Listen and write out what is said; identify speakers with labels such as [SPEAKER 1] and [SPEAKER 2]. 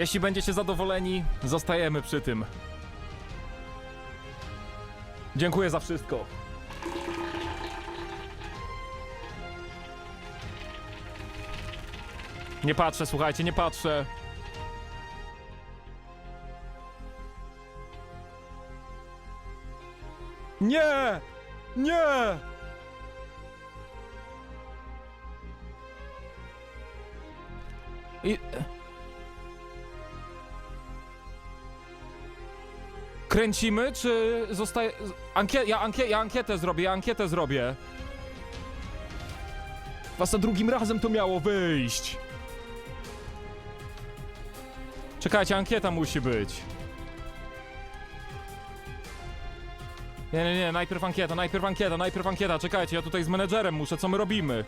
[SPEAKER 1] Jeśli będziecie zadowoleni, zostajemy przy tym. Dziękuję za wszystko. Nie patrzę, słuchajcie, nie patrzę. Nie! Nie! I... Kręcimy, czy zostaje... Ankie... Ja, ankie... ja ankietę zrobię, ja ankietę zrobię. Was za drugim razem to miało wyjść. Czekajcie, ankieta musi być. Nie, nie, nie, najpierw ankieta, najpierw ankieta, najpierw ankieta, czekajcie, ja tutaj z menedżerem muszę, co my robimy?